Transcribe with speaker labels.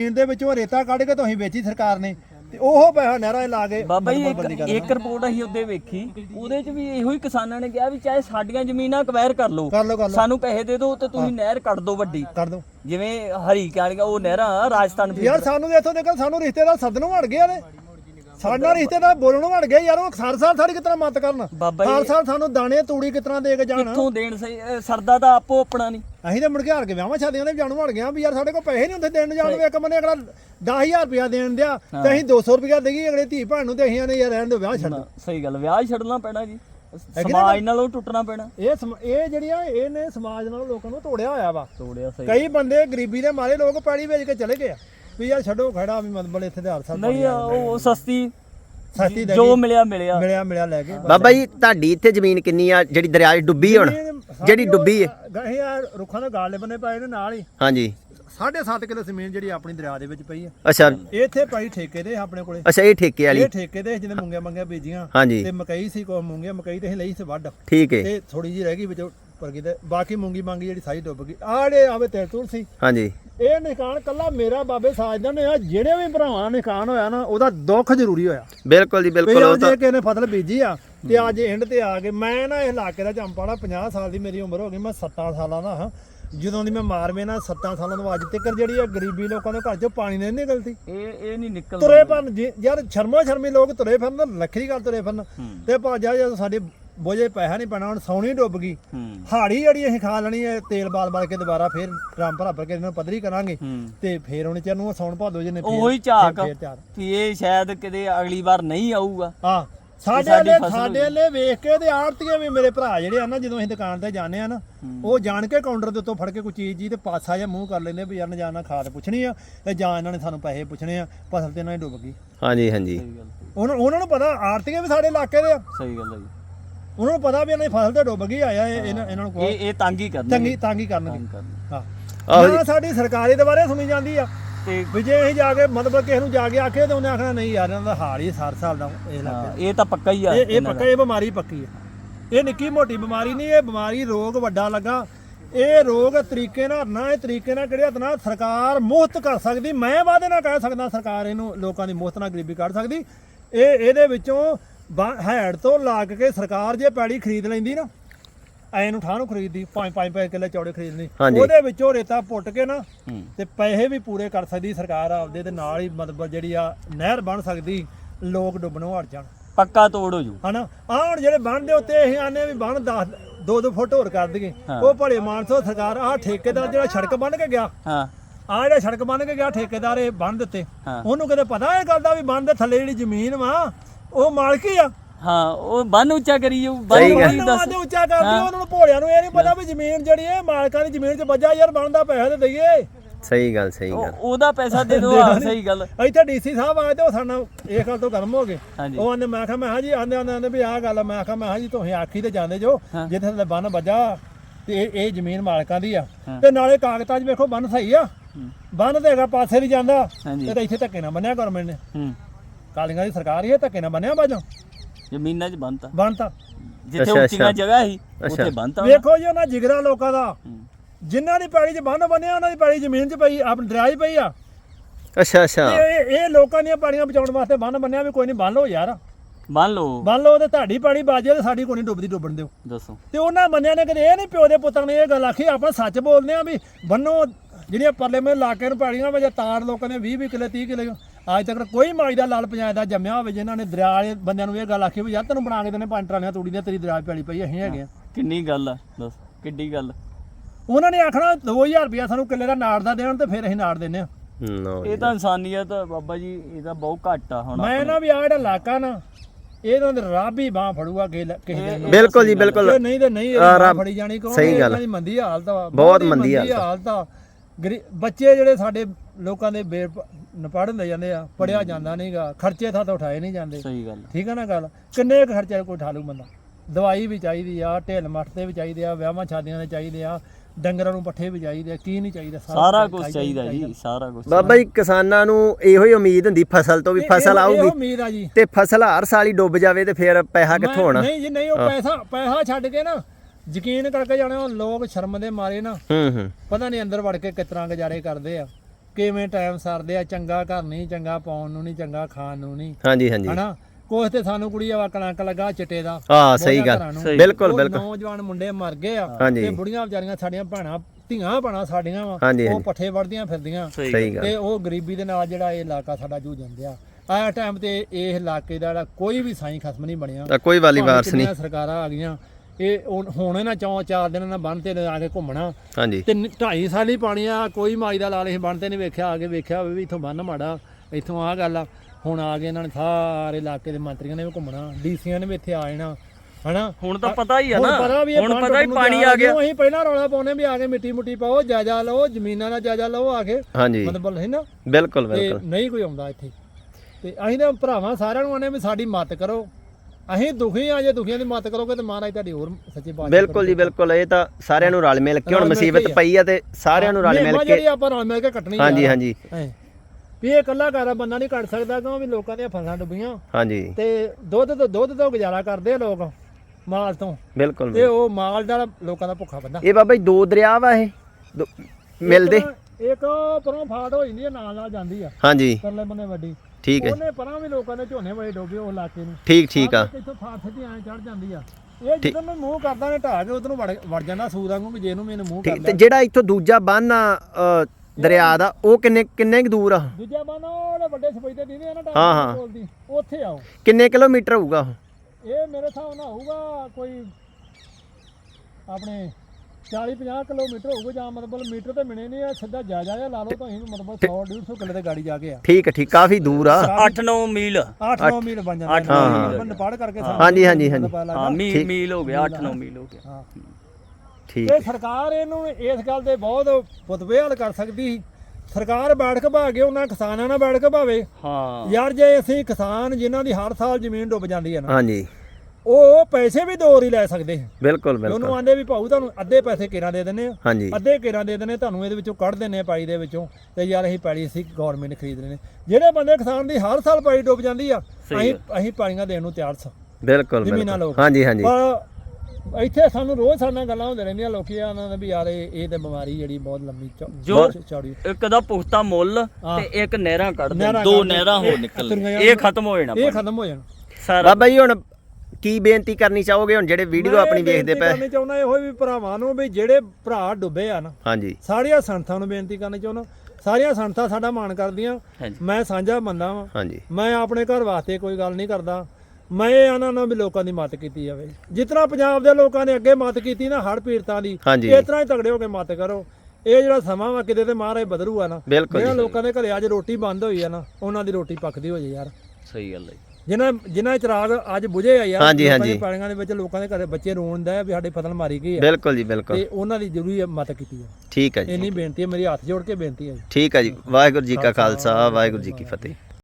Speaker 1: ਜ਼ਮੀਨ ਦੇ ਵਿੱਚੋਂ ਰੇਤਾ ਕੱਢ ਕੇ ਤੁਸੀਂ ਵੇਚੀ ਸਰਕਾਰ ਨੇ ਤੇ ਉਹ ਪੈਸਾ ਨਹਿਰਾਂ 'ਚ ਲਾ ਕੇ
Speaker 2: ਬਾਬਾ ਜੀ ਇੱਕ ਰਿਪੋਰਟ ਅਸੀਂ ਉਹਦੇ ਵੇਖੀ। ਉਹਦੇ 'ਚ ਵੀ ਇਹੋ ਹੀ ਕਿਸਾਨਾਂ ਨੇ ਕਿਹਾ ਵੀ ਚਾਹੇ ਸਾਡੀਆਂ ਜ਼ਮੀਨਾਂ ਅਕਵਾਇਰ ਕਰ ਲਓ
Speaker 1: ਕਰ ਲਓ ਕਰ ਲਓ।
Speaker 2: ਸਾਨੂੰ ਪੈਸੇ ਦੇ ਦਿਓ ਤੇ ਤੁਸੀਂ ਨਹਿਰ ਕੱਢ ਦਿਓ ਵੱਡੀ।
Speaker 1: ਕਰ ਦੋ
Speaker 2: ਜਿਵੇਂ ਹਰੀ ਕਾਲੀਆਂ ਉਹ ਨਹਿਰਾਂ ਰਾਜਸਥਾਨ ਫਿਰ
Speaker 1: ਯਾਰ ਸਾਨੂੰ ਇੱਥੋਂ ਦੇਖੋ ਸਾਨੂੰ ਰਿਸ਼ਤੇਦਾਰ ਸੱਦਣੋਂ ਹਟ ਗਏ ਨੇ ਸਾਡਾ ਰਿਸ਼ਤੇਦਾਰ ਬੋਲਣੋਂ ਹਟ ਗਏ ਯਾਰ ਉਹ ਸਾਰ ਸਾਲ ਸਾਡੀ ਕਿਤਨਾ ਮਤ ਕਰਨ?
Speaker 2: ਬਾਬਾ
Speaker 1: ਸਾਲ ਸਾਲ ਸਾਨੂੰ ਦਾਣੇ ਤੂੜੀ ਕਿਤਨਾ ਦੇ ਕੇ ਜਾਣ?
Speaker 2: ਕਿੱਥੋਂ ਦੇਣ ਸਹੀ? ਅਹ ਸਰਦਾ ਤਾਂ ਆਪੋ ਆਪਣਾ ਨਹੀਂ।
Speaker 1: ਅਸੀਂ ਤਾਂ ਮੁੜ ਕੇ ਹਾਰ ਕੇ ਵਿਆਹਾਂ ਸ਼ਾਦੀਆਂ ਦੇ ਜਾਣੋਂ ਹਟ ਗਿਆ ਵੀ ਯਾਰ ਸਾਡੇ ਕੋਲ ਪੈਸੇ ਨਹੀਂ ਹੁੰਦੇ ਦੇਣ ਨੂੰ ਜਾਣ ਨੂੰ। ਇੱਕ ਬੰਨੇ ਅਗਲਾ 10000 ਰੁਪਇਆ ਦੇਣ ਦਿਆ ਤੇ ਅਸੀਂ 200 ਰੁਪਇਆ ਦੇਗੀ ਅਗਲੇ ਧੀ ਭੈਣ ਨੂੰ ਤੇ ਅਸੀਂ ਆਨੇ ਯਾਰ ਰਹਿਣ ਦਿਓ ਵਿਆਹ ਛੱਡ
Speaker 2: ਸਹੀ ਗੱਲ ਵਿਆਹ ਹੀ ਛੱਡਣਾ ਪੈਣਾ ਜੀ। ਸਮਾਜ ਨਾਲੋਂ ਟੁੱਟਣਾ ਪੈਣਾ।
Speaker 1: ਇਹ ਸਮ- ਇਹ ਜਿਹੜੀਆਂ ਇਹਨੇ ਸਮਾਜ ਨਾਲ ਲੋਕਾਂ ਨੂੰ ਤੋੜਿਆ ਹੋਇਆ ਵਾ।
Speaker 2: ਤੋੜਿਆ ਸਹੀ।
Speaker 1: ਕਈ ਬੰਦੇ ਗਰੀਬੀ ਦੇ ਮਾਰੇ ਲੋਕ ਪੈੜੀ ਵੇਚ ਕੇ ਚਲੇ ਗਏ ਆ। ਵੀ ਯਾਰ ਛੱਡੋ ਖੜਾ ਵੀ ਮਤਲਬ ਇੱਥੇ ਦੇ ਹਰ ਸਾਲ
Speaker 2: ਨਹੀਂ ਉਹ ਸਸਤੀ
Speaker 1: ਸਸਤੀ ਦੇ
Speaker 2: ਜੋ ਮਿਲਿਆ ਮਿਲਿਆ।
Speaker 1: ਮਿਲਿਆ ਮਿਲਿਆ ਲੈ ਕੇ।
Speaker 3: ਬਾਬਾ ਜੀ ਤੁਹਾਡੀ ਇੱਥੇ ਜ਼ਮੀਨ ਕਿੰਨੀ ਆ? ਜਿਹੜੀ ਦਰਿਆ 'ਚ ਡੁੱਬੀ ਹੁਣ? ਜਿਹੜੀ ਡੁੱਬੀ ਹੈ
Speaker 1: ਗਏ ਯਾਰ ਰੁੱਖਾਂ ਦੇ ਗਾਲੇ ਬੰਨੇ ਪਏ ਨੇ ਨਾਲ ਹੀ।
Speaker 3: ਹਾਂਜੀ।
Speaker 1: 7.5 ਕਿਲੋ ਜ਼ਮੀਨ ਜਿਹੜੀ ਆਪਣੀ ਦਰਿਆ ਦੇ ਵਿੱਚ ਪਈ ਆ।
Speaker 3: ਅੱਛਾ।
Speaker 1: ਇੱਥੇ ਪਈ ਠੇਕੇ ਦੇ ਆਪਣੇ ਕੋਲੇ।
Speaker 3: ਅੱਛਾ ਇਹ ਠੇਕੇ ਵਾਲੀ।
Speaker 1: ਇਹ ਠੇਕੇ ਦੇ ਜਿਹਦੇ ਮੁੰਗੀਆਂ ਮੰਗੀਆਂ ਬੀਜੀਆਂ। ਤੇ ਮਕਈ ਸੀ ਕੋ ਮੂੰਗੀਆਂ ਮਕਈ ਤੇ ਅਸੀਂ ਲਈ ਸੀ ਵੱਢ।
Speaker 3: ਠੀਕ ਹੈ
Speaker 1: ਤੇ ਥੋੜੀ ਜੀ ਰਹਿ ਗਈ ਵਿੱਚੋਂ ਪਰ ਗਈ ਤੇ ਬਾਕੀ ਮੂੰਗੀ ਮੰਗੀ ਜਿਹੜੀ ਸਾਰੀ ਡੁੱਬ ਗਈ। ਆੜੇ ਆਵੇ ਤੇਲ ਤੂਲ ਸੀ।
Speaker 3: ਹਾਂਜੀ।
Speaker 1: ਇਹ ਨਿਕਾਨ ਕੱਲਾ ਮੇਰਾ ਬਾਬੇ ਸਾਜਦਾਂ ਨੇ ਆ ਜਿਹੜੇ ਵੀ ਭਰਾਵਾਂ ਦਾ ਨਿਕਾਨ ਹੋਇਆ ਨਾ ਉਹਦਾ ਦੁੱਖ ਜ਼ਰੂਰੀ ਹੋਇਆ।
Speaker 3: ਬਿਲਕੁਲ ਜੀ ਬਿਲਕੁਲ ਉਹ ਤਾਂ
Speaker 1: ਕਿਸੇ ਨੇ ਫਸਲ ਬੀਜੀ ਆ ਤੇ ਅੱਜ ਐਂਡ ਤੇ ਆ ਕੇ ਮੈਂ ਨਾ ਇਹ ਇਲਾਕੇ ਦਾ ਚੰਪਾੜਾ 50 ਸਾਲ ਦੀ ਮੇਰੀ ਉਮਰ ਹੋ ਗਈ ਮੈਂ 7 ਸਾਲਾਂ ਦਾ ਹਾਂ। ਜਦੋਂ ਦੀ ਮੈਂ ਮਾਰਵੇਂ ਨਾ 7 ਸਾਲਾਂ ਤੋਂ ਅੱਜ ਤੱਕ ਜਿਹੜੀ ਆ ਗਰੀਬੀ ਲੋਕਾਂ ਦੇ ਘਰ ਚੋਂ ਪਾਣੀ ਨਹੀਂ ਨਿਕਲਦੀ।
Speaker 2: ਇਹ ਇਹ ਨਹੀਂ ਨਿਕਲਦਾ।
Speaker 1: ਤੁਰੇ ਫਿਰਨ ਯਾਰ ਸ਼ਰਮੋ ਸ਼ਰਮੀ ਲੋਕ ਤੁਰੇ ਫਿਰਨ ਲੱਖਰੀ ਗੱਲ ਤੁਰੇ ਫਿਰਨ। ਤੇ ਭਾਜਾ ਜਦ ਸਾਡੇ ਬੋਝੇ ਪੈਸਾ ਨਹੀਂ ਪੈਣਾ ਹੁਣ ਸੌਣੀ ਡੁੱਬ ਗਈ। ਹਾੜੀ ਜਿਹੜੀ ਅਸੀਂ ਖਾ ਲੈਣੀ ਹੈ ਤੇਲ ਬਾਲ ਬਾਲ ਕੇ ਦੁਬਾਰਾ ਫੇਰ ਡਰਮ ਭਰਾ ਭਰ ਕੇ ਇਹਨਾਂ ਨੂੰ ਪੱਧਰੀ ਕਰਾਂਗੇ। ਤੇ ਫੇਰ ਉਹਨੇ ਚਿਰ ਨੂੰ ਸੌਣ ਭਾਦੋ
Speaker 2: ਉਹੀ ਝਾਕ
Speaker 1: ਫੇਰ ਤਿਆਰ।
Speaker 2: ਕਿ ਇਹ ਸ਼ਾਇਦ ਕਿਤੇ ਅਗਲੀ ਵਾਰ ਨਹੀਂ ਆਊਗਾ।
Speaker 1: ਹਾਂ ਸਾਡੇ
Speaker 2: ਫਸਲ
Speaker 1: ਸਾਡੇ ਲਈ ਵੇਖ ਕੇ ਤੇ ਆੜਤੀਏ ਵੀ ਮੇਰੇ ਭਰਾ ਜਿਹੜੇ ਆ ਨਾ ਜਦੋਂ ਅਸੀਂ ਦੁਕਾਨ ਤੇ ਜਾਂਦੇ ਆ ਨਾ ਉਹ ਜਾਣ ਕੇ ਕਾਊਂਟਰ ਦੇ ਉੱਤੋਂ ਫੜ ਕੇ ਕੋਈ ਚੀਜ਼ ਜੀ ਤੇ ਪਾਸਾ ਜਾਂ ਮੂੰਹ ਕਰ ਲੈਂਦੇ ਵੀ ਯਾਰ ਨਾ ਜਾਣਾ ਖਾਦ ਪੁੱਛਣੀ ਆ ਤੇ ਜਾਂ ਇਹਨਾਂ ਨੇ ਸਾਨੂੰ ਪੈਸੇ ਪੁੱਛਣੇ ਆ ਫਸਲ ਤੇ ਇਹਨਾਂ ਦੀ ਡੁੱਬ ਗਈ।
Speaker 3: ਹਾਂਜੀ ਹਾਂਜੀ।
Speaker 1: ਉਹਨਾਂ ਨੂੰ ਪਤਾ ਆੜਤੀਏ ਵੀ ਸਾਡੇ ਇਲਾਕੇ ਦੇ ਆ।
Speaker 2: ਸਹੀ ਗੱਲ ਹੈ ਜੀ।
Speaker 1: ਉਹਨਾਂ ਨੂੰ ਪਤਾ ਵੀ ਇਹਨਾਂ ਦੀ ਫਸਲ ਤੇ ਡੁੱਬ ਗਈ ਆਇਆ ਇਹ- ਇਹਨਾਂ ਇਹਨਾਂ ਨੂੰ ਕੋਈ
Speaker 2: ਇਹ ਤੰਗ ਹੀ ਕਰਨਾ
Speaker 1: ਤੰਗੀ ਤੰਗੀ ਕਰਨਗੇ।
Speaker 2: ਤੰਗ ਕਰਨਾ
Speaker 1: ਹਾਂ।
Speaker 3: ਆਹੋ
Speaker 1: ਨਾ ਸਾਡੀ ਸਰਕਾਰੀ ਦੁਆਰੇ ਸੁਣੀ ਜਾਂਦੀ ਆ।
Speaker 2: ਤੇ
Speaker 1: ਵੀ ਜੇ ਅਸੀਂ ਜਾ ਕੇ ਮਤਲਬ ਕਿਸੇ ਨੂੰ ਜਾ ਕੇ ਆਖੇ ਤੇ ਉਹਨੇ ਆਖਣਾ ਨਹੀਂ ਯਾਰ ਇਹਨਾਂ ਦਾ ਹਾਲ ਹੀ ਸਾਰ ਸਾਲ ਦਾ ਇਹ ਲੱਗ
Speaker 2: ਹਾਂ, ਇਹ ਤਾਂ ਪੱਕਾ ਹੀ ਆ
Speaker 1: ਇਹ ਇਹ ਪੱਕਾ ਇਹ ਬਿਮਾਰੀ ਪੱਕੀ ਹੈ ਇਹ ਨਿੱਕੀ ਮੋਟੀ ਬਿਮਾਰੀ ਨਹੀਂ ਇਹ ਬਿਮਾਰੀ ਰੋਗ ਵੱਡਾ ਲੱਗਾ। ਇਹ ਰੋਗ ਤਰੀਕੇ ਨਾਲ ਨਾ ਇਹ ਤਰੀਕੇ ਨਾਲ ਕਿਹੜੇ ਹੱਥ ਨਾਲ ਸਰਕਾਰ ਮੁਫਤ ਕਰ ਸਕਦੀ। ਮੈਂ ਵਾਅਦੇ ਨਾਲ ਕਹਿ ਸਕਦਾ ਸਰਕਾਰ ਇਹਨੂੰ ਲੋਕਾਂ ਦੀ ਮੁਫਤ ਨਾਲ ਗਰੀਬੀ ਕੱਢ ਸਕਦੀ। ਇਹ ਇਹਦੇ ਵਿੱਚੋਂ ਹੈੜ ਤੋਂ ਲੱਗ ਕੇ ਸਰਕਾਰ ਜੇ ਪੈੜੀ ਖਰੀਦ ਲੈਂਦੀ ਨਾ ਐ ਨੂੰ ਠਾਹ ਨੂੰ ਖਰੀਦਦੀ ਪੰਜ ਪੰਜ ਪੰਜ ਕਿੱਲੇ ਚੌੜੇ ਖਰੀਦਣੀ। ਉਹਦੇ ਵਿੱਚੋਂ ਰੇਤਾ ਪੁੱਟ ਕੇ ਨਾ ਤੇ ਪੈਸੇ ਵੀ ਪੂਰੇ ਕਰ ਸਕਦੀ ਸਰਕਾਰ ਆਪਦੇ ਤੇ ਨਾਲ ਹੀ ਮਤਲਬ ਜਿਹੜੀ ਆ ਨਹਿਰ ਬਣ ਸਕਦੀ ਲੋਕ ਡੁੱਬਣੋਂ ਹਟ ਜਾਣ।
Speaker 2: ਪੱਕਾ ਤੋੜ ਹੋ ਜੂ।
Speaker 1: ਹਨਾ? ਆ ਹੁਣ ਜਿਹੜੇ ਬੰਨ ਦੇ ਉੱਤੇ ਇਹ ਆਨੇ ਵੀ ਬੰਨ 10 ਦੋ ਦੋ ਫੁੱਟ ਹੋਰ ਕਰ ਦਈਏ। ਉਹ ਭਲੇ ਮਾਨਸੋ ਸਰਕਾਰ ਆ ਠੇਕੇਦਾਰ ਜਿਹੜਾ ਸੜਕ ਬੰਨ ਕੇ ਗਿਆ।
Speaker 2: ਹਾਂ।
Speaker 1: ਆ ਜਿਹੜਾ ਸੜਕ ਬੰਨ ਕੇ ਗਿਆ ਠੇਕੇਦਾਰ ਇਹ ਬੰਨ ਦਿੱਤੇ। ਉਹਨੂੰ ਕਦੇ ਪਤਾ ਇਹ ਗੱਲ ਦਾ ਵੀ ਬੰਨ ਦੇ ਥੱਲੇ ਜਿਹੜੀ ਜ਼ਮੀਨ ਵਾ ਉਹ ਮਾਲਕੀ ਆ।
Speaker 2: ਹਾਂ ਉਹ ਬੰਨ ਉੱਚਾ ਕਰੀ ਜਾਊ
Speaker 3: ਸਹੀ
Speaker 2: ਬੰਨ
Speaker 3: ਗੱਲ।
Speaker 2: ਦੱਸ
Speaker 1: ਉੱਚਾ ਕਰਦੀ ਉਹਨਾਂ ਨੂੰ ਭੋਲਿਆਂ ਨੂੰ ਇਹ ਨਹੀਂ ਪਤਾ ਵੀ ਜ਼ਮੀਨ ਜਿਹੜੀ ਇਹ ਮਾਲਕਾਂ ਦੀ ਜ਼ਮੀਨ 'ਚ ਵੱਜਾ ਯਾਰ ਬਣਦਾ ਪੈਸਾ ਤੇ ਦਈਏ।
Speaker 3: ਸਹੀ ਗੱਲ ਸਹੀ
Speaker 2: ਉਹ-
Speaker 3: ਗੱਲ।
Speaker 2: ਉਹਦਾ ਪੈਸਾ ਦੇ ਦਿਓ ਆ ਸਹੀ ਗੱਲ।
Speaker 1: ਇੱਥੇ ਡੀਸੀ ਸਾਹਿਬ ਆਏ ਤੇ ਉਹ ਸਾਡੇ ਨਾਲ ਇਹ ਗੱਲ ਤੋਂ ਗਰਮ ਹੋ ਗਏ।
Speaker 2: ਹਾਂਜੀ।
Speaker 1: ਉਹ ਆਂਦੇ ਮੈਂ ਕਿਹਾ ਮੈਂ ਹਾਂ ਜੀ ਆਂਦੇ ਆਂਦੇ ਆਂਦੇ ਵੀ ਆਹ ਗੱਲ ਆ ਮੈਂ ਕਿਹਾ ਮੈਂ ਹਾਂ ਜੀ ਤੁਸੀਂ ਆਖੀ ਤੇ ਜਾਂਦੇ ਜੋ
Speaker 2: ਹਾਂ।
Speaker 1: ਜਿੱਥੇ ਤੇ ਬੰਨ ਵੱਜਾ ਤੇ ਇਹ ਇਹ ਜ਼ਮੀਨ ਮਾਲਕਾਂ ਦੀ ਆ।
Speaker 2: ਹਾਂ।
Speaker 1: ਤੇ ਨਾਲੇ ਕਾਗਜ਼ਾਂ 'ਚ ਵੇਖੋ ਬੰਨ ਸਹੀ ਆ।
Speaker 2: ਹੂੰ।
Speaker 1: ਬੰਨ ਤੇ ਹੈਗਾ ਪਾਸੇ ਨਹੀਂ ਜਾਂਦਾ
Speaker 2: ਹਾਂਜੀ।
Speaker 1: ਤਾਂ ਇੱਥੇ ਧੱਕੇ ਨਾਲ ਬੰਨਿਆ ਗਵਰਨਮੈਂਟ ਨੇ।
Speaker 2: ਹੂੰ।
Speaker 1: ਕਾਲੀਆਂ ਦੀ ਸਰਕਾਰ ਹੀ ਇਹ ਧੱਕੇ ਨਾਲ ਬੰਨਿਆ ਬਾਜੋਂ
Speaker 2: ਜ਼ਮੀਨਾਂ 'ਚ ਬੰਨਤਾ।
Speaker 1: ਬੰਨਤਾ।
Speaker 2: ਜਿੱਥੇ
Speaker 3: ਅੱਛਾ,
Speaker 2: ਉੱਚੀਆਂ
Speaker 3: ਅੱਛਾ।
Speaker 2: ਜਗ੍ਹਾ ਸੀ
Speaker 3: ਅੱਛਾ।
Speaker 2: ਉੱਥੇ ਬੰਨਤਾ
Speaker 1: ਵੇਖੋ ਜੀ ਉਹਨਾਂ ਜਿਗਰਾ ਲੋਕਾਂ ਦਾ।
Speaker 2: ਹੂੰ।
Speaker 1: ਜਿਨ੍ਹਾਂ ਦੀ ਪੈੜੀ 'ਚ ਬੰਨ ਬੰਨਿਆ ਉਹਨਾਂ ਦੀ ਪੈੜੀ ਜ਼ਮੀਨ 'ਚ ਪਈ ਆਪਣੀ ਦਰਿਆ 'ਚ ਪਈ ਆ।
Speaker 3: ਅੱਛਾ ਅੱਛਾ।
Speaker 1: ਤੇ ਇਹ ਇਹ ਲੋਕਾਂ ਦੀਆਂ ਪੈੜੀਆਂ ਬਚਾਉਣ ਵਾਸਤੇ ਬੰਨ ਬੰਨਿਆ ਵੀ ਕੋਈ ਨਹੀਂ ਬੰਨ ਲਓ ਯਾਰ।
Speaker 2: ਬੰਨ ਲਓ।
Speaker 1: ਬੰਨ ਲਓ ਤੇ ਤੁਹਾਡੀ ਪੈੜੀ ਬਾਜੇ ਤੇ ਸਾਡੀ ਕੋਈ ਨਹੀਂ ਡੁੱਬਦੀ ਡੁੱਬਣ ਦਿਓ।
Speaker 2: ਦੱਸੋ।
Speaker 1: ਤੇ ਉਹਨਾਂ ਬੰਦਿਆਂ ਨੇ ਕਦੇ ਇਹ ਨਹੀਂ ਪਿਓ ਦੇ ਪੁੱਤਾਂ ਨੇ ਇਹ ਗੱਲ ਆਖੀ ਆਪਾਂ ਸੱਚ ਬੋਲਦੇ ਆ ਵੀ ਬੰਨੋ ਜਿਹੜੀਆਂ ਪਰਲੇ ਮੇ ਇਲਾਕੇ ਨੂੰ ਪੈੜੀਆਂ ਵਿੱਚ ਤਾਰ ਲੋਕਾਂ ਨੇ 20 20 ਕਿਲੇ 30 ਕਿਲੇ ਅੱਜ ਤੱਕ ਕੋਈ ਮਾਈ ਦਾ ਲਾਲ ਪੰਜਾਬ ਦਾ ਜੰਮਿਆ ਹੋਵੇ ਜਿਨ੍ਹਾਂ ਨੇ ਦਰਿਆ ਵਾਲੇ ਬੰਦਿਆਂ ਨੂੰ ਇਹ ਗੱਲ ਆਖੀ ਵੀ ਯਾਰ ਤੈਨੂੰ ਬਣਾ ਕੇ ਦੇਣੇ ਪੰਜ ਟਰਾਲੀਆਂ ਤੂੜੀ ਦੀਆਂ ਤੇਰੀ ਦਰਿਆ ਪੈਲੀ ਪਈ ਅਸੀਂ ਹੈਗੇ ਆ
Speaker 2: ਕਿੰਨੀ ਗੱਲ ਆ ਦੱਸ ਕਿੱਡੀ ਗੱਲ
Speaker 1: ਉਹਨਾਂ ਨੇ ਆਖਣਾ 2000 ਰੁਪਇਆ ਸਾਨੂੰ ਕਿੱਲੇ ਦਾ ਨਾੜ ਦਾ ਦੇਣ ਤੇ ਫਿਰ ਅਸੀਂ ਨਾੜ ਦਿੰਨੇ ਆ
Speaker 2: ਇਹ ਤਾਂ ਇਨਸਾਨੀਅਤ ਬਾਬਾ ਜੀ ਇਹਦਾ ਬਹੁਤ ਘੱਟ ਆ ਹੁਣ
Speaker 1: ਮੈਂ ਨਾ ਵੀ ਆ ਜਿਹੜਾ ਇਲਾਕਾ ਨਾ ਇਹਨਾਂ ਦੇ ਰੱਬ ਹੀ ਬਾਹ ਫੜੂਗਾ ਕਿਸੇ ਕਿਸੇ ਦਿਨ।
Speaker 3: ਬਿਲਕੁਲ ਜੀ ਬਿਲਕੁਲ
Speaker 1: ਨਹੀਂ ਤੇ ਨਹੀਂ ਫੜੀ ਜਾਣੀ ਕੌਣ
Speaker 3: ਸਹੀ ਗੱਲ।
Speaker 1: ਮੰਦੀ ਹਾਲਤ
Speaker 3: ਬਹੁਤ ਮੰਦੀ ਹਾਲਤ ਆ।
Speaker 1: ਹਾਲਤ ਆ ਗਰੀ- ਬੱਚੇ ਜਿਹੜੇ ਸਾਡੇ ਲੋਕਾਂ ਦੇ ਬੇ ਨਪੜ ਹੁੰਦੇ ਜਾਂਦੇ ਆ ਪੜਿਆ ਜਾਂਦਾ ਨਹੀਂਗਾ ਖਰਚੇ ਥਾਂ ਤੋਂ ਉਠਾਏ ਨਹੀਂ ਜਾਂਦੇ।
Speaker 2: ਸਹੀ ਗੱਲ
Speaker 1: ਠੀਕ ਹੈ ਨਾ ਗੱਲ? ਕਿੰਨੇ ਕੁ ਖਰਚੇ ਕੋਈ ਠਾਲੂ ਬੰਦਾ? ਦਵਾਈ ਵੀ ਚਾਹੀਦੀ ਆ ਢਿੱਲ ਮੱਠ ਤੇ ਵੀ ਚਾਹੀਦੇ ਆ ਵਿਆਹਾਂ ਸ਼ਾਦੀਆਂ ਦੇ ਚਾਹੀਦੇ ਆ ਡੰਗਰਾਂ ਨੂੰ ਪੱਠੇ ਵੀ ਚਾਹੀਦੇ ਆ ਕੀ ਨਹੀਂ ਚਾਹੀਦਾ?
Speaker 2: ਸਾਰਾ ਕੁਝ ਚਾਹੀਦਾ ਜੀ ਸਾਰਾ ਕੁਝ
Speaker 3: ਬਾਬਾ ਜੀ ਕਿਸਾਨਾਂ ਨੂੰ ਇਹੋ ਹੀ ਉਮੀਦ ਹੁੰਦੀ ਫਸਲ ਤੋਂ ਵੀ ਫਸਲ ਆਊਗੀ
Speaker 1: ਉਮੀਦ ਆ ਜੀ।
Speaker 3: ਤੇ ਫਸਲ ਹਰ ਸਾਲ ਹੀ ਡੁੱਬ ਜਾਵੇ ਤੇ ਫਿਰ ਪੈਸਾ ਕਿੱਥੋਂ ਆਉਣਾ?
Speaker 1: ਨਹੀਂ ਜੀ ਨਹੀਂ ਉਹ ਪੈਸਾ ਪੈਸਾ ਛੱਡ ਕੇ ਨਾ ਯਕੀਨ ਕਰਕੇ ਜਾਣਾ ਉਹ ਲੋਕ ਸ਼ਰਮ ਦੇ ਮਾਰੇ ਨਾ।
Speaker 3: ਹੂੰ ਹੂੰ।
Speaker 1: ਪਤਾ ਨਹੀਂ ਅੰਦਰ ਵੜ ਕੇ ਕਿਸ ਤਰ੍ਹਾਂ ਗੁਜ਼ਾਰੇ ਕਰਦੇ ਆ। ਕਿਵੇਂ ਟਾਈਮ ਸਰਦੇ ਆ ਚੰਗਾ ਘਰ ਨਹੀਂ ਚੰਗਾ ਪਾਉਣ ਨੂੰ ਨਹੀਂ ਚੰਗਾ ਖਾਣ ਨੂੰ ਨਹੀਂ।
Speaker 3: ਹਾਂਜੀ ਹਾਂਜੀ।
Speaker 1: ਹਨਾ? ਕੁਛ ਤੇ ਸਾਨੂੰ ਕੁੜੀ ਆ ਕਲੰਕ ਲੱਗਾ ਚਿੱਟੇ ਦਾ।
Speaker 3: ਹਾਂ ਸਹੀ ਗੱਲ। ਬਿਲਕੁਲ ਬਿਲਕੁਲ।
Speaker 1: ਨੌਜਵਾਨ ਮੁੰਡੇ ਮਰ ਗਏ ਆ। ਤੇ ਬੁੜੀਆਂ ਵਿਚਾਰੀਆਂ ਸਾਡੀਆਂ ਭੈਣਾਂ ਧੀਆਂ ਭੈਣਾਂ ਸਾਡੀਆਂ ਵਾ ਉਹ। ਪੱਠੇ ਵੜਦੀਆਂ ਫਿਰਦੀਆਂ। ਤੇ ਉਹ ਗਰੀਬੀ ਦੇ ਨਾਲ ਜਿਹੜਾ ਇਹ ਇਲਾਕਾ ਸਾਡਾ ਜੂਝਣ ਦਿਆ ਆਇਆ ਟਾਈਮ ਤੇ ਇਹ ਇਲਾਕੇ ਦਾ ਜਿਹੜਾ ਕੋਈ ਵੀ ਸਾਈਂ ਖਸਮ ਨਹੀਂ ਬਣਿਆ।
Speaker 3: ਕੋਈ ਵਾਲੀ ਵਾਰਸ ਨਹੀਂ।
Speaker 1: ਸਰਕਾਰਾਂ ਆ ਗਈਆਂ ਇਹ ਹੁਣ- ਹੁਣ ਇਹਨਾਂ ਚੌਂ ਚਾਰ ਦਿਨ ਨਾਲ ਬੰਨ ਤੇ ਆ ਕੇ ਘੁੰਮਣਾ।
Speaker 3: ਹਾਂਜੀ।
Speaker 1: ਤੇ 2.5 ਸਾਲ ਹੀ ਪਾਣੀ ਆ ਕੋਈ ਮਾਈ ਦਾ ਲਾਲ ਅਸੀਂ ਬੰਨ ਤੇ ਨਹੀਂ ਵੇਖਿਆ ਆ ਕੇ ਵੇਖਿਆ ਵੀ ਇਥੋਂ ਬੰਨ ਮਾੜਾ ਇਥੋਂ ਆ ਗੱਲ ਆ। ਹੁਣ ਆ ਗਏ ਇਹਨਾਂ ਨੇ ਸਾਰੇ ਇਲਾਕੇ ਦੇ ਮੰਤਰੀਆਂ ਨੇ ਵੀ ਘੁੰਮਣਾ ਡੀਸੀਆਂ ਨੇ ਵੀ ਇੱਥੇ ਆ ਜਾਣਾ ਹਨਾ?
Speaker 2: ਹੁਣ ਤਾਂ ਪਤਾ ਹੀ ਆ ਨਾ। ਹੁਣ
Speaker 1: ਬੰਨ
Speaker 2: ਪਤਾ ਹੀ
Speaker 1: ਟੁੱਟਣ ਨੂੰ
Speaker 2: ਪਾਣੀ
Speaker 1: ਤਿਆਰ
Speaker 2: ਆ ਗਿਆ।
Speaker 1: ਜਦੋਂ ਅਸੀਂ ਪਹਿਲਾਂ ਰੌਲਾ ਪਾਉਨੇ ਵੀ ਆ ਕੇ ਮਿੱਟੀ ਮੁੱਟੀ ਪਾਓ ਜਾਇਜ਼ਾ ਲਓ ਜ਼ਮੀਨਾਂ ਦਾ ਜਾਇਜ਼ਾ ਲਓ ਆ ਕੇ।
Speaker 3: ਹਾਂਜੀ।
Speaker 1: ਮਤਲਬ ਹੈ ਨਾ?
Speaker 3: ਬਿਲਕੁਲ
Speaker 1: ਤੇ
Speaker 3: ਬਿਲਕੁਲ
Speaker 1: ਨਹੀਂ ਕੋਈ ਆਉਂਦਾ ਇੱਥੇ। ਤੇ ਅਸੀਂ ਤਾਂ ਭਰਾਵਾਂ ਸਾਰਿਆਂ ਨੂੰ ਆਨੇ ਵੀ ਸਾਡੀ ਮਦਦ ਕਰੋ। ਅਸੀਂ ਦੁਖੀ ਆ ਜੇ ਦੁਖੀਆਂ ਦੀ ਮਦਦ ਕਰੋਗੇ ਤੇ ਮਹਾਰਾਜ ਤੁਹਾਡੀ ਹੋਰ ਸੱਚੇ ਬਾਤ
Speaker 3: ਬਿਲਕੁਲ ਜੀ ਬਿਲਕੁਲ ਇਹ ਤਾਂ ਸਾਰਿਆਂ ਨੂੰ ਰਲ ਮਿਲ ਕੇ ਹੁਣ ਮੁਸੀਬਤ। ਪਈ ਆ ਤੇ ਸਾਰਿਆਂ ਨੂੰ ਰਲ ਮਿਲ ਕੇ
Speaker 1: ਜਿਹੜੀ ਆਪਾਂ ਰਲ ਮਿਲ ਕੇ ਕੱਟਣੀ
Speaker 3: ਹਾਂਜੀ। ਹਾਂਜੀ।
Speaker 1: ਵੀ ਇਹ ਇਕੱਲਾ ਘਰ ਬੰਦਾ ਨਹੀਂ ਕੱਟ ਸਕਦਾ ਕਿਉਂ ਵੀ ਲੋਕਾਂ ਦੀਆਂ ਫਸਲਾਂ ਡੁੱਬੀਆਂ।
Speaker 3: ਹਾਂਜੀ।
Speaker 1: ਤੇ ਦੁੱਧ ਤੋਂ ਦੁੱਧ ਤੋਂ ਗੁਜ਼ਾਰਾ ਕਰਦੇ ਆ ਲੋਕ ਮਾਲ ਤੋਂ।
Speaker 3: ਬਿਲਕੁਲ।
Speaker 1: ਤੇ ਉਹ ਮਾਲ ਦਾ ਲੋਕਾਂ ਦਾ ਭੁੱਖਾ ਬੰਦਾ।
Speaker 3: ਇਹ ਬਾਬਾ ਜੀ ਦੋ ਦਰਿਆ ਵਾ ਇਹ। ਮਿਲਦੇ।
Speaker 1: ਇੱਕ ਪਰੋਂ ਫਾਟ ਹੋ ਜਾਂਦੀ ਹੈ ਨਾਲ ਨਾਲ ਜਾਂਦੀ ਆ।
Speaker 3: ਹਾਂਜੀ।
Speaker 1: ਪਰਲੇ ਬੰਨੇ ਵੱਡੀ।
Speaker 3: ਠੀਕ ਹੈ।
Speaker 1: ਉਹਨੇ ਪਰਾਂ ਵੀ ਲੋਕਾਂ ਦੇ ਝੋਨੇ ਬੜੇ ਡੋਬੇ ਉਹ ਇਲਾਕੇ ਨੂੰ।
Speaker 3: ਠੀਕ ਠੀਕ ਆ।
Speaker 1: ਇੱਥੋਂ ਫਾਟ ਸਿੱਧੀ ਐਂ ਚੜ ਜਾਂਦੀ ਆ। ਇਹ ਜਦੋਂ ਨੂੰ ਮੂੰਹ ਕਰਦਾ ਨੇ ਢਾਹ ਕੇ ਉਧਰ ਨੂੰ ਵੜ ਵੜ ਜਾਂਦਾ ਸੂਰ ਵਾਂਗੂ ਵੀ ਜੇ ਨੂੰ ਮੈਨੂੰ ਮੂੰਹ ਕਰ
Speaker 3: ਤੇ ਜਿਹੜਾ ਇੱਥੋਂ ਦੂਜਾ ਬੰਨ ਆ ਦਰਿਆ ਦਾ ਉਹ ਕਿੰਨੇ ਕਿੰਨੇ ਕੁ ਦੂਰ ਆ?
Speaker 1: ਦੂਜਾ ਬਾਨਾ ਉਹਦੇ ਵੱਡੇ ਸਪੈਦੇ ਨਹੀਂ ਨੇ ਨਾ ਢਾਹ
Speaker 3: ਹਾਂ, ਹਾਂ।
Speaker 1: ਬੋਲਦੀ ਉੱਥੇ ਆਓ।
Speaker 3: ਕਿੰਨੇ ਕਿਲੋਮੀਟਰ ਹੋਊਗਾ ਉਹ?
Speaker 1: ਇਹ ਮੇਰੇ ਹਿਸਾਬ ਨਾਲ ਹੋਊਗਾ ਕੋਈ ਆਪਣੇ 40 50 ਕਿਲੋਮੀਟਰ ਹੋਊਗਾ ਜਾਂ ਮਤਲਬ ਮੀਟਰ ਤੇ ਮਿਣੇ ਨਹੀਂ ਆ ਸਿੱਧਾ ਜਾ ਜਾ ਲਾ ਲਓ ਤੁਸੀਂ ਮਤਲਬ 100 150 ਕਿਲੇ ਤੇ ਗਾੜੀ ਜਾ ਕੇ ਆ।
Speaker 3: ਠੀਕ ਹੈ ਠੀਕ ਕਾਫੀ ਦੂਰ ਆ।
Speaker 2: 8-9 ਮੀਲ।
Speaker 1: 8-9 ਮੀਲ ਬਣ ਜਾਂਦਾ
Speaker 2: ਅੱਠ,
Speaker 3: ਨੌ ਮੀਲ।
Speaker 1: ਬੰਦ ਪੜ ਕਰਕੇ
Speaker 3: ਹਾਂਜੀ, ਹਾਂਜੀ, ਹਾਂਜੀ।
Speaker 2: ਹਾਂ ਮੀਲ ਮੀਲ ਹੋ ਗਿਆ 8-9 ਮੀਲ ਹੋ ਗਿਆ।
Speaker 1: ਹਾਂ।
Speaker 3: ਠੀਕ
Speaker 1: ਇਹ ਸਰਕਾਰ ਇਹਨੂੰ ਇਸ ਗੱਲ ਦੇ ਬਹੁਤ ਪੁਤਵੇ ਹੱਲ ਕਰ ਸਕਦੀ ਸੀ। ਸਰਕਾਰ ਬੈਠ ਕੇ ਭਾਗੇ ਉਹਨਾਂ ਕਿਸਾਨਾਂ ਨਾਲ ਬੈਠ ਕੇ ਭਾਵੇ।
Speaker 2: ਹਾਂ।
Speaker 1: ਯਾਰ ਜੇ ਅਸੀਂ ਕਿਸਾਨ ਜਿਨ੍ਹਾਂ ਦੀ ਹਰ ਸਾਲ ਜ਼ਮੀਨ ਡੁੱਬ ਜਾਂਦੀ ਹੈ ਨਾ
Speaker 3: ਹਾਂਜੀ।
Speaker 1: ਉਹ ਪੈਸੇ ਵੀ ਦੋ ਵਾਰੀ ਲੈ ਸਕਦੇ ਸੀ।
Speaker 3: ਬਿਲਕੁਲ
Speaker 1: ਉਹਨੂੰ
Speaker 3: ਬਿਲਕੁਲ।
Speaker 1: ਆਂਦੇ ਵੀ ਭਾਊ ਤੁਹਾਨੂੰ ਅੱਧੇ ਪੈਸੇ ਕਿਰਾਂ ਦੇ ਦਿੰਨੇ ਆ?
Speaker 3: ਹਾਂਜੀ।
Speaker 1: ਅੱਧੇ ਕਿਰਾਂ ਦੇ ਦਿੰਨੇ ਤੁਹਾਨੂੰ ਇਹਦੇ ਵਿੱਚੋਂ ਕੱਢ ਦਿੰਨੇ ਆ ਪਾਈ ਦੇ ਵਿੱਚੋਂ। ਤੇ ਯਾਰ ਅਸੀਂ ਪੈਲੀ ਅਸੀਂ ਗਵਰਨਮੈਂਟ ਖਰੀਦ ਰਹੇ ਨੇ ਜਿਹੜੇ ਬੰਦੇ ਕਿਸਾਨ ਦੀ ਹਰ ਸਾਲ ਪਾਈ ਡੁੱਬ ਜਾਂਦੀ ਆ
Speaker 2: ਸਹੀ
Speaker 1: ਅਸੀਂ ਅਸੀਂ ਪਾਈਆਂ ਦੇਣ ਨੂੰ ਤਿਆਰ ਸਾਂ।
Speaker 3: ਬਿਲਕੁਲ
Speaker 1: ਜ਼ਮੀਨਾਂ
Speaker 3: ਬਿਲਕੁਲ।
Speaker 1: ਲੋਕ।
Speaker 3: ਹਾਂਜੀ ਹਾਂਜੀ।
Speaker 1: ਪਰ ਇੱਥੇ ਸਾਨੂੰ ਰੋਜ਼ ਸਾਡੇ ਨਾਲ ਗੱਲਾਂ ਹੁੰਦੀਆਂ ਰਹਿੰਦੀਆਂ ਲੋਕੀ ਆਨਾਂ ਦੇ ਵੀ ਯਾਰ ਇਹ ਇਹ ਤੇ ਬਿਮਾਰੀ ਜਿਹੜੀ ਬਹੁਤ ਲੰਮੀ ਚੌ-
Speaker 2: ਜੋ-
Speaker 1: ਚੌੜੀ।
Speaker 2: ਇੱਕ ਦਾ ਪੁਖਤਾ ਮੁੱਲ। ਤੇ ਇੱਕ ਨਹਿਰਾਂ ਕੱਢ ਦੇ
Speaker 1: ਨਹਿਰਾਂ
Speaker 2: ਦੋ
Speaker 1: ਕੱਢ ਦੇ।
Speaker 2: ਨਹਿਰਾਂ ਨਿਕਲ ਇਹ ਖਤਮ ਹੋ ਜਾਣਾ
Speaker 1: ਇਹ ਖਤਮ ਹੋ ਜਾਣ।
Speaker 2: ਸਾਰਾ
Speaker 3: ਬਾਬਾ ਜੀ ਹੁਣ ਕੀ ਬੇਨਤੀ ਕਰਨੀ ਚਾਹੋਗੇ ਹੁਣ ਜਿਹੜੇ ਵੀਡੀਓ
Speaker 1: ਮੈਂ
Speaker 3: ਆਪਣੀ ਵੇਖਦੇ ਪਏ?
Speaker 1: ਕਰਨੀ ਚਾਹੁੰਦਾ ਇਹੋ ਵੀ ਭਰਾਵਾਂ ਨੂੰ ਵੀ ਜਿਹੜੇ ਭਰਾ ਡੁੱਬੇ ਆ ਨਾ
Speaker 3: ਹਾਂਜੀ।
Speaker 1: ਸਾਰੀਆਂ ਸੰਸਥਾਵਾਂ ਨੂੰ ਬੇਨਤੀ ਕਰਨੀ ਚਾਹੁੰਦਾ। ਸਾਰੀਆਂ ਸੰਸਥਾ ਸਾਡਾ ਮਾਣ ਕਰਦੀਆਂ। ਮੈਂ ਸਾਂਝਾ ਬੰਦਾ ਵਾਂ।
Speaker 3: ਹਾਂਜੀ।
Speaker 1: ਮੈਂ ਆਪਣੇ ਘਰ ਵਾਸਤੇ ਕੋਈ ਗੱਲ ਨਹੀਂ ਕਰਦਾ। ਮੈਂ ਇਹ ਆਨਾ ਨਾ ਵੀ ਲੋਕਾਂ ਦੀ ਮਦਦ ਕੀਤੀ ਜਾਵੇ। ਜਿਤਨਾ ਪੰਜਾਬ ਦੇ ਲੋਕਾਂ ਨੇ ਅੱਗੇ ਮਦਦ ਕੀਤੀ ਨਾ ਹੜ ਪੀੜਤਾਂ ਦੀ ਇਸ ਤਰ੍ਹਾਂ ਹੀ ਤਗੜੇ ਹੋ ਕੇ ਮਦਦ ਕਰੋ। ਇਹ ਜਿਹੜਾ ਸਮਾਂ ਵਾ ਕਿਤੇ ਤੇ ਮਹਾਰਾਜ ਬਦਲੂ ਆ ਨਾ।
Speaker 3: ਬਿਲਕੁਲ
Speaker 1: ਜਿਹੜਾ ਲੋਕਾਂ ਦੇ ਘਰੇ ਅੱਜ ਰੋਟੀ ਬੰਦ ਹੋਈ ਆ ਨਾ ਉਹਨਾਂ ਦੀ ਰੋਟੀ ਪੱਕਦੀ ਹੋ ਜੇ ਯਾਰ।
Speaker 2: ਸਹੀ ਗੱਲ ਹੈ
Speaker 1: ਜਿਨ੍ਹਾਂ ਜਿਨ੍ਹਾਂ ਦੇ ਚਿਰਾਗ ਅੱਜ ਬੁਝੇ ਆ ਯਾਰ
Speaker 3: ਹਾਂਜੀ,
Speaker 1: ਲੋਕਾਂ
Speaker 3: ਹਾਂਜੀ।
Speaker 1: ਪੈਲੀਆਂ ਦੇ ਵਿੱਚ ਲੋਕਾਂ ਦੇ ਘਰੇ ਬੱਚੇ ਰੋਣਦਾ ਹੈ ਵੀ ਸਾਡੀ ਫਸਲ ਮਾਰੀ ਗਈ ਆ।
Speaker 3: ਬਿਲਕੁਲ ਜੀ ਬਿਲਕੁਲ।
Speaker 1: ਤੇ ਉਹਨਾਂ ਦੀ ਜ਼ਰੂਰੀ ਮਦਦ ਕੀਤੀ ਹੈ
Speaker 3: ਠੀਕ ਹੈ ਜੀ
Speaker 1: ਇੰਨੀ ਬੇਨਤੀ ਹੈ ਮੇਰੀ ਹੱਥ ਜੋੜ ਕੇ ਬੇਨਤੀ ਹੈ ਜੀ।
Speaker 3: ਠੀਕ ਹੈ ਜੀ ਵਾਹਿਗੁਰੂ ਜੀ ਕਾ ਖਾਲਸਾ ਵਾਹਿਗੁਰੂ ਜੀ ਕੀ ਫਤਿਹ।